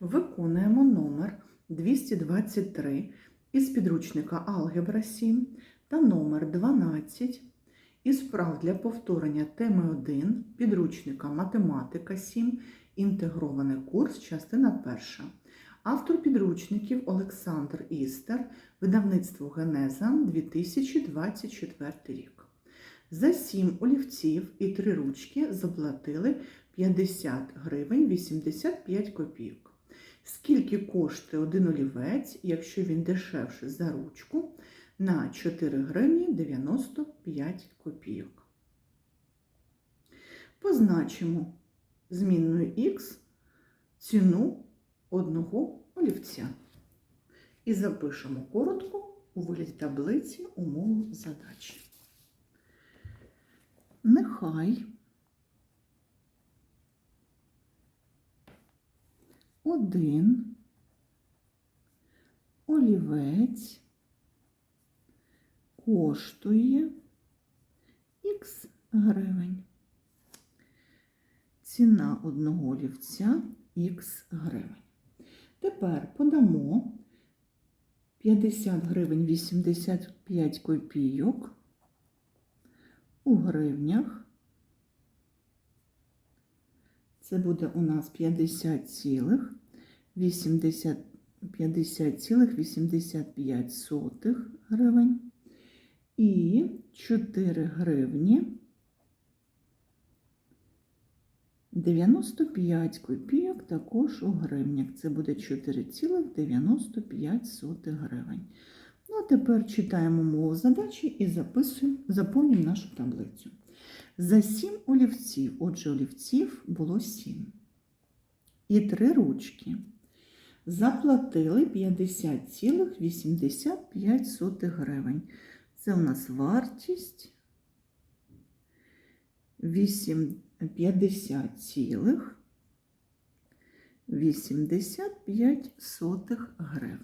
Виконуємо номер 223 із підручника Алгебра 7 та номер 12 із вправ для повторення теми 1 підручника Математика 7, інтегрований курс, частина 1. Автор підручників Олександр Істер, видавництво Генеза 2024 рік. За 7 олівців і 3 ручки заплатили 50 гривень 85 копійок. Скільки коштує один олівець, якщо він дешевший за ручку, на 4 гривні 95 копійок. Позначимо змінною х ціну одного олівця. І запишемо коротко у вигляді таблиці умову задачі. Нехай один олівець коштує х гривень. Ціна одного олівця х гривень. Тепер подамо 50 гривень 85 копійок у гривнях. Це буде у нас 50,85 гривень і 4 гривні 95 копійок також у гривнях. Це буде 4,95 гривень. Ну, а тепер читаємо мову задачі і записуємо, заповнюємо нашу таблицю. За 7 олівців, отже, олівців було 7. І 3 ручки. Заплатили 50,85 гривень. Це у нас вартість 50,85 гривень.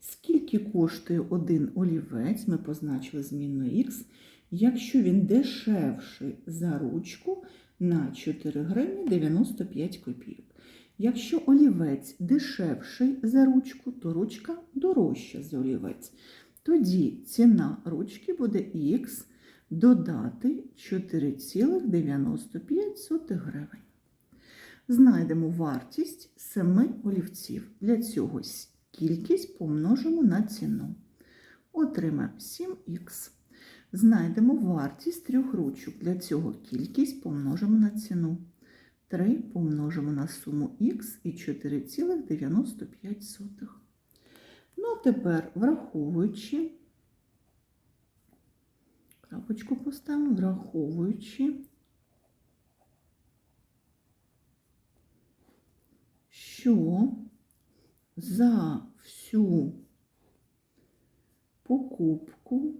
Скільки коштує один олівець, ми позначили змінну х, якщо він дешевший за ручку на 4 гривні 95 копійок. Якщо олівець дешевший за ручку, то ручка дорожча за олівець. Тоді ціна ручки буде х додати 4,95 гривень. Знайдемо вартість 7 олівців. Для цього кількість помножимо на ціну. Отримаємо 7х. Знайдемо вартість трьох ручок. Для цього кількість помножимо на ціну. 3 помножимо на суму х і 4,95. Ну, а тепер, враховуючи, крапочку поставимо, враховуючи, що за всю покупку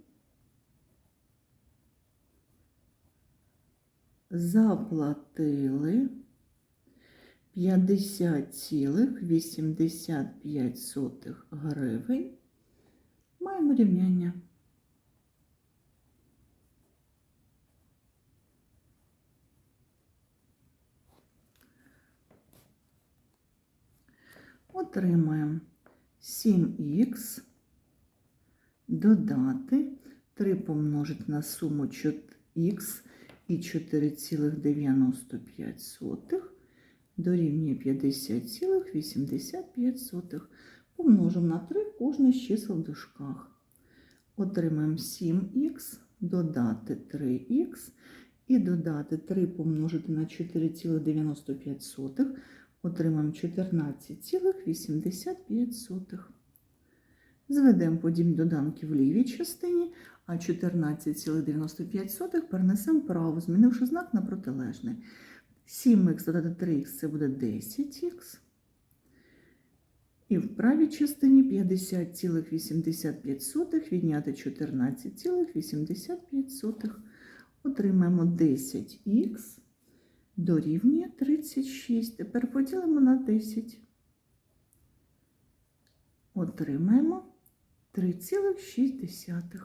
заплатили 50,85 гривень. Маємо рівняння. Отримаємо 7х додати 3 помножити на суму х і 4,95 дорівнює 50,85. Помножимо на 3 кожне з чисел в дужках. Отримаємо 7х, додати 3х і додати 3 помножити на 4,95. Отримаємо 14,85. Зведемо подібні доданки в лівій частині, а 14,95 перенесемо вправо, змінивши знак на протилежний. 7х додати 3х це буде 10х. І в правій частині 50,85 відняти 14,85. Отримаємо 10х дорівнює 36. Тепер поділимо на 10. Отримаємо 3,6.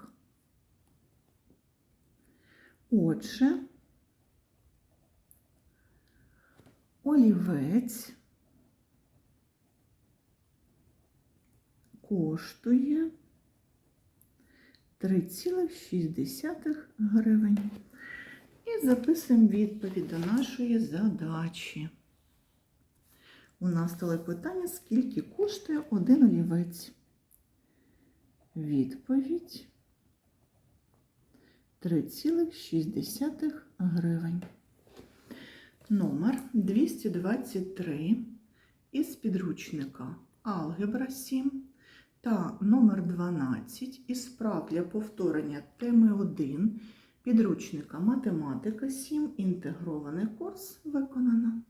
Отже, олівець коштує 3,6 гривень. І записуємо відповідь до нашої задачі. У нас стало питання, скільки коштує один олівець. Відповідь 3,6 гривень. Номер 223 із підручника Алгебра 7 та номер 12 із прав для повторення теми 1 підручника Математика 7. Інтегрований курс виконано.